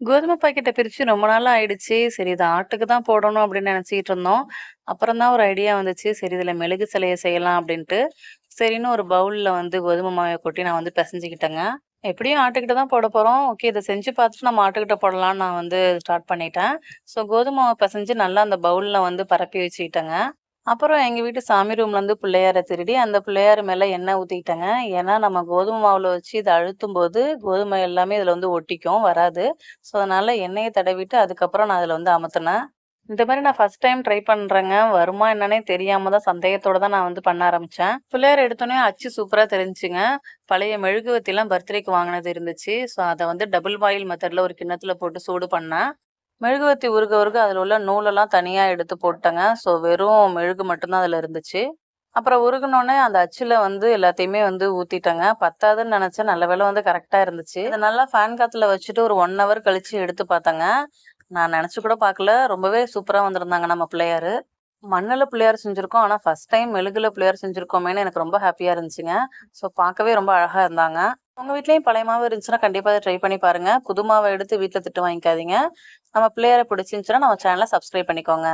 கோதுமை பாக்கெட்டை பிரித்து ரொம்ப நாளாக ஆயிடுச்சு. சரி இது ஆட்டுக்கு தான் போடணும் அப்படின்னு நினச்சிக்கிட்டு இருந்தோம். அப்புறம் தான் ஒரு ஐடியா வந்துச்சு. சரி இதில் மெழுகு சிலையை செய்யலாம் அப்படின்ட்டு. சரின்னு ஒரு பவுலில் வந்து கோதுமை மாவை கொட்டி நான் வந்து பிசைஞ்சுக்கிட்டேங்க எப்படியும் ஆட்டுக்கிட்ட தான் போட போகிறோம் ஓகே இதை செஞ்சு பார்த்துட்டு நம்ம ஆட்டுக்கிட்ட போடலான்னு நான் வந்து ஸ்டார்ட் பண்ணிட்டேன். ஸோ கோதுமை மாவை பிசைஞ்சு நல்லா அந்த பவுலில் வந்து பரப்பி வச்சுக்கிட்டேங்க. அப்புறம் எங்கள் வீட்டு சாமி ரூம்லேருந்து பிள்ளையாரை திருடி, அந்த பிள்ளையார் மேலே எண்ணெய் ஊற்றிக்கிட்டேங்க ஏன்னா நம்ம கோதுமை மாவில் வச்சு இதை அழுத்தும் போது கோதுமை எல்லாமே இதில் வந்து ஒட்டிக்கும், வராது. ஸோ அதனால் எண்ணெயை தடவிட்டு அதுக்கப்புறம் நான் அதில் வந்து அமத்துனேன். இந்த மாதிரி நான் ஃபர்ஸ்ட் டைம் ட்ரை பண்ணுறேங்க வருமா என்னன்னே தெரியாம தான் சந்தேகத்தோட தான் நான் வந்து பண்ண ஆரம்பித்தேன் பிள்ளையார் எடுத்தோன்னே அச்சு சூப்பராக தெரிஞ்சுங்க. பழைய மெழுகுவர்த்திலாம் பர்த்டேக்கு வாங்கினது இருந்துச்சு. ஸோ அதை வந்து டபுள் பாயில் மெத்தடில் ஒரு கிண்ணத்தில் போட்டு சூடு பண்ணேன். மெழுகுவர்த்தி உருக உருக அதில் உள்ள நூலெல்லாம் தனியாக எடுத்து போட்டேங்க. ஸோ வெறும் மெழுகு மட்டும்தான் அதில் இருந்துச்சு. அப்புறம் உருகினோடனே அந்த அச்சில் வந்து எல்லாத்தையுமே வந்து ஊற்றிட்டேங்க பத்தாதுன்னு நினச்சேன் நல்ல வேலை வந்து கரெக்டாக இருந்துச்சு. இத நல்லா ஃபேன் காற்றுல வச்சுட்டு ஒரு ஒன் ஹவர் கழித்து எடுத்து பார்த்தேங்க. நான் நினச்சி கூட பார்க்கல. ரொம்பவே சூப்பராக வந்திருந்தாங்க நம்ம பிள்ளையார் மண்ணில் பிள்ளையார் செஞ்சுருக்கோம் ஆனால் ஃபஸ்ட் டைம் மெழுகுல பிள்ளையார் செஞ்சுருக்கோமேனு எனக்கு ரொம்ப ஹாப்பியாக இருந்துச்சுங்க. ஸோ பார்க்கவே ரொம்ப அழகாக இருந்தாங்க. உங்கள் வீட்லேயும் பழைய மாவு இருந்துச்சுன்னா கண்டிப்பாக அதை ட்ரை பண்ணி பாருங்கள் புது மாவை எடுத்து வீட்டில் திட்டு வாங்கிக்காதீங்க. நம்ம பிள்ளையார பிடிச்சிருந்துச்சுன்னா நம்ம சேனலை சப்ஸ்கிரைப் பண்ணிக்கோங்க.